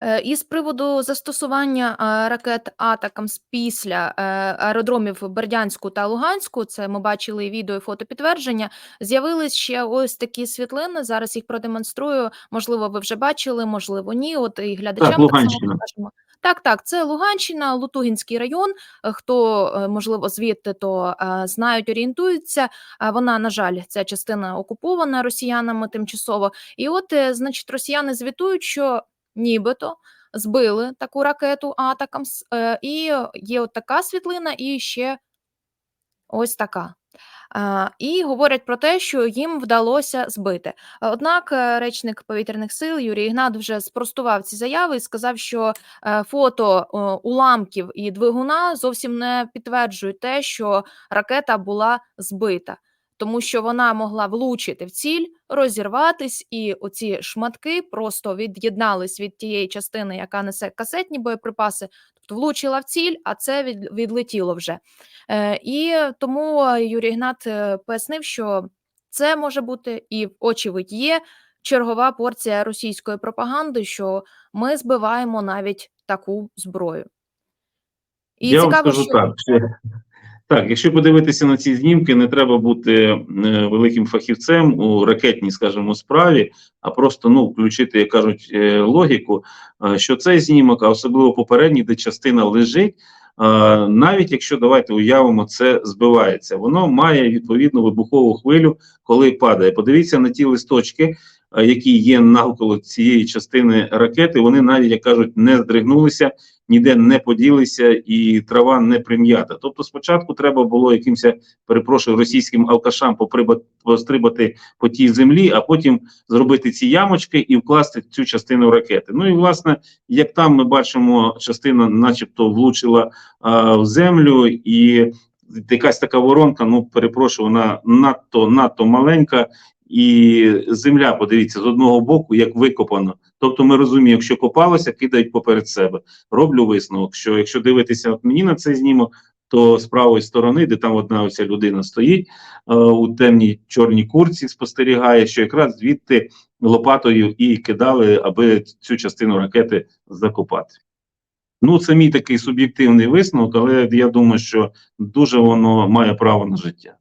Е, І з приводу застосування е, ракет Атакамс після е, аеродромів Бердянську та Луганську, це ми бачили відео, і фотопідтвердження. З'явились ще ось такі світлини. Зараз їх продемонструю. Можливо, ви вже бачили, можливо, ні. От і глядачам Так, так само покажемо. Так, так, це Луганщина, Лутугінський район. Хто можливо звідти то знають, орієнтуються. Вона, на жаль, ця частина окупована росіянами тимчасово. І от, значить, росіяни звітують, що нібито збили таку ракету Атакамс. Е, І є от така світлина, і ще ось така. Е, І говорять про те, що їм вдалося збити. Однак е, речник повітряних сил Юрій Ігнат вже спростував ці заяви і сказав, що фото уламків і двигуна зовсім не підтверджують те, що ракета була збита, тому що вона могла влучити в ціль, розірватись, і оці шматки просто від'єднались від тієї частини, яка несе касетні боєприпаси, тобто влучила в ціль, а це від, відлетіло вже. Е, І тому е, Юрій Ігнат е, пояснив, що це може бути і очевидь є чергова порція російської пропаганди, що ми збиваємо навіть таку зброю. І Я вам скажу що так. Так, якщо подивитися на ці знімки, не треба бути е, великим фахівцем у ракетній, скажімо, справі, а просто ну включити, як кажуть, е, логіку, е, що цей знімок, а особливо попередній, де частина лежить. Навіть якщо давайте уявимо, це збивається, воно має відповідну вибухову хвилю, коли падає. Подивіться на ті листочки, які є навколо цієї частини ракети. Вони навіть як кажуть, не здригнулися, ніде не поділися, і трава не прим'ята. Тобто, спочатку треба було якимось, перепрошую, російським алкашам пострибати по тій землі, а потім зробити ці ямочки і вкласти цю частину ракети. Ну і власне, як там ми бачимо, частина, начебто, влучила а, в землю і. Якась така воронка, ну перепрошую, вона надто надто маленька, і земля, подивіться, з одного боку, як викопано. Тобто, ми розуміємо, якщо копалося, кидають поперед себе. Роблю висновок, що якщо дивитися от мені на цей знімок, то з правої сторони, де там одна оця людина стоїть е, у темній чорній курці, спостерігає, що якраз звідти лопатою і кидали, аби цю частину ракети закопати. Ну, це мій такий суб'єктивний висновок, але я думаю, що дуже воно має право на життя.